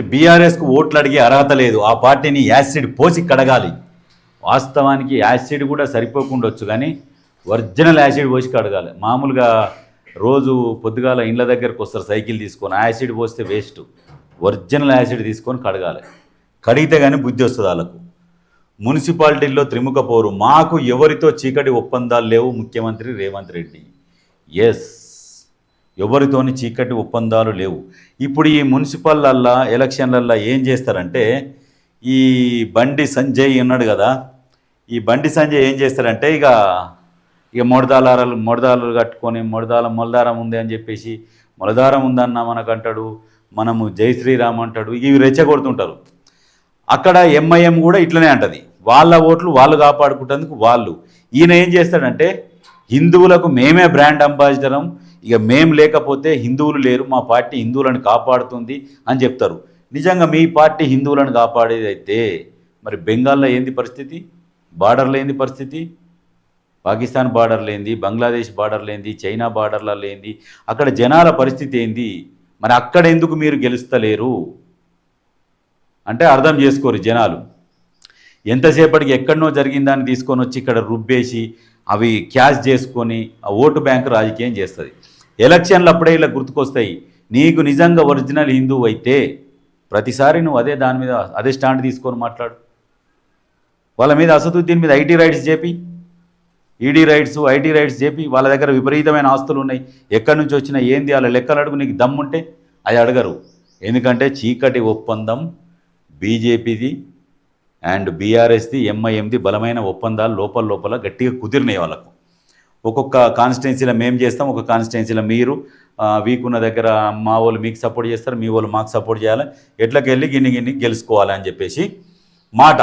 బీఆర్ఎస్కు ఓట్లు అడిగే అర్హత లేదు. ఆ పార్టీని యాసిడ్ పోసి కడగాలి. వాస్తవానికి యాసిడ్ కూడా సరిపోకుండొచ్చు కానీ ఒరిజినల్ యాసిడ్ పోసి కడగాలి. మామూలుగా రోజు పొద్దుగాల ఇండ్ల దగ్గరకు వస్తారు సైకిల్ తీసుకొని. ఆ యాసిడ్ పోస్తే వేస్ట్. ఒరిజినల్ యాసిడ్ తీసుకొని కడగాలి. కడిగితే కానీ బుద్ధి వస్తుంది వాళ్ళకు. మున్సిపాలిటీల్లో త్రిముఖ పోరు. మాకు ఎవరితో చీకటి ఒప్పందాలు లేవు ముఖ్యమంత్రి రేవంత్ రెడ్డి. ఎస్ ఎవరితోని చీకటి ఒప్పందాలు లేవు. ఇప్పుడు ఈ మున్సిపల్లల్లా ఎలక్షన్లల్లా ఏం చేస్తారంటే ఈ బండి సంజయ్ ఉన్నాడు కదా ఈ బండి సంజయ్ ఏం చేస్తారంటే ఇక ఇక మొడదాలారాలు మొడదాలు కట్టుకొని మొడదాల మొలదారం ఉంది అని చెప్పేసి మొలదారం ఉందన్న మనకంటాడు మనము జై శ్రీరామ్ అంటాడు ఇవి రెచ్చగొడుతుంటారు. అక్కడ ఎంఐఎం కూడా ఇట్లనే అంటది. వాళ్ళ ఓట్లు వాళ్ళు కాపాడుకుంటేందుకు వాళ్ళు. ఈయన ఏం చేస్తాడంటే హిందువులకు మేమే బ్రాండ్ అంబాసిడరం ఇక మేం లేకపోతే హిందువులు లేరు మా పార్టీ హిందువులను కాపాడుతుంది అని చెప్తారు. నిజంగా మీ పార్టీ హిందువులను కాపాడేది అయితే మరి బెంగాల్లో ఏంది పరిస్థితి? బార్డర్లో ఏంది పరిస్థితి? పాకిస్తాన్ బార్డర్ లేనిది బంగ్లాదేశ్ బార్డర్ లేనిది చైనా బార్డర్లో లేనిది అక్కడ జనాల పరిస్థితి ఏంది? మరి అక్కడ ఎందుకు మీరు గెలుస్తలేరు? అంటే అర్థం చేసుకోరు జనాలు. ఎంతసేపటికి ఎక్కడనో జరిగిన దాన్ని తీసుకొని వచ్చి ఇక్కడ రుబ్బేసి అవి క్యాష్ చేసుకొని ఆ ఓటు బ్యాంకు రాజకీయం చేస్తుంది. ఎలక్షన్లు అప్పుడే ఇలా గుర్తుకొస్తాయి. నీకు నిజంగా ఒరిజినల్ హిందువు అయితే ప్రతిసారి నువ్వు అదే దాని మీద అదే స్టాండ్ తీసుకొని మాట్లాడు. వాళ్ళ మీద అసదుద్దీన్ మీద ఐటీ రైట్స్ చెప్పి ఈడీ రైట్స్ ఐటీ రైట్స్ చెప్పి వాళ్ళ దగ్గర విపరీతమైన ఆస్తులు ఉన్నాయి. ఎక్కడి నుంచి వచ్చినా ఏంది వాళ్ళ లెక్కలు అడుగు నీకు దమ్ముంటే అది అడగరు. ఎందుకంటే చీకటి ఒప్పందం బీజేపీది అండ్ బీఆర్ఎస్ది ఎంఐఎంది బలమైన ఒప్పందాలు లోపల లోపల గట్టిగా కుదిరినాయి వాళ్ళకు. ఒక్కొక్క కాన్స్టిట్యున్సీలో మేము చేస్తాం ఒక కాన్స్టిట్యున్సీలో మీరు. వీక్ వీకున్న దగ్గర మా వాళ్ళు మీకు సపోర్ట్ చేస్తారు మీ వాళ్ళు మాకు సపోర్ట్ చేయాలి. ఎట్లకెళ్ళి గిన్ని గిన్ని గెలుచుకోవాలి అని చెప్పేసి మాట.